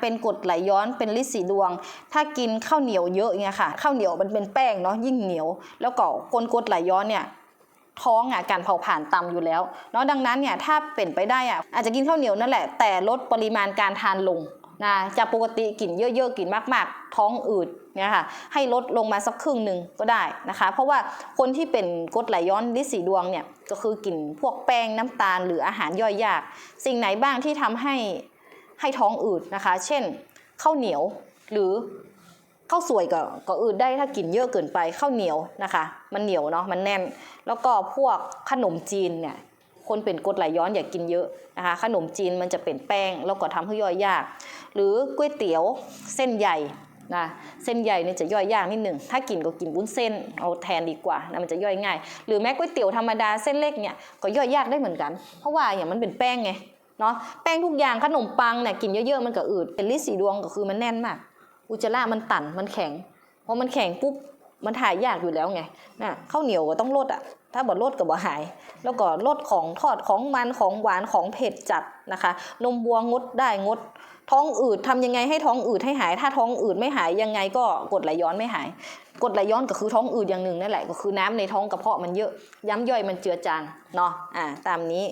เป็นกรดไหลย้อนเป็นลิสีดวง ถ้ากินข้าวเหนียวเยอะเงี้ยค่ะข้าวเหนียวมันเป็นแป้งเนาะยิ่งเหนียว แล้วก็กลกรดไหลย้อนเนี่ยท้องอะการเผาผลาญต่ำอยู่แล้วเนาะดังนั้นเนี่ยถ้าเป็นไปได้อะอาจจะกินข้าวเหนียวนั่นแหละแต่ลดปริมาณการทานลงนะจากปกติกินเยอะๆกินมากๆ ท้องอืดเนี่ยค่ะให้ลดลงมาสักครึ่งหนึ่งก็ได้นะคะ เพราะว่าคนที่เป็นกรดไหลย้อนลิสีดวงเนี่ยก็คือกินพวกแป้งน้ำตาลหรืออาหารย่อยยาก สิ่งไหนบ้างที่ทำให้ ให้ท้องอืดนะคะ เช่นข้าวเหนียวหรือข้าวสวยก็ก็อืดได้ถ้ากินเยอะเกินไปข้าวเหนียวนะคะ มันเหนียวเนาะมันแน่น แล้วก็พวกขนมจีนเนี่ยคนเป็นกรดไหลย้อนอย่ากินเยอะนะคะ ขนมจีนมันจะเป็นแป้งแล้วก็ทำให้ย่อยยาก หรือก๋วยเตี๋ยวเส้นใหญ่นะเส้นใหญ่เนี่ยจะย่อยยากนิดหนึ่งถ้ากินก็กินวุ้นเส้นเอาแทนดีกว่านะมันจะย่อยง่าย หรือแม้ก๋วยเตี๋ยวธรรมดาเส้นเล็กเนี่ยก็ย่อยยากได้เหมือนกัน เพราะว่าอย่างมันเป็นแป้งไง เนาะแป้งทุกอย่างขนมปังเนี่ยกินเยอะๆมันก็อืดเป็นลิสีดวงก็คือมันแน่นมาก อุจจาระมันตันมันแข็งพอมันแข็งปุ๊บมันถ่ายยากอยู่แล้วไงนะข้าวเหนียวก็ต้องลดอะ ถ้าบ่ลดก็บ่หาย แล้วก็ลดของทอดของมันของหวานของเผ็ดจัดนะคะ นมบัวงดได้งด ท้องอืดทำยังไงให้ท้องอืดให้หาย ถ้าท้องอืดไม่หายยังไงก็กดไหลย้อนไม่หาย กดไหลย้อนก็คือท้องอืดอย่างหนึ่งนั่นแหละก็คือน้ำในท้องกระเพาะมันเยอะ ย้ำย่อยมันเจือจางเนาะอ่าตามนี้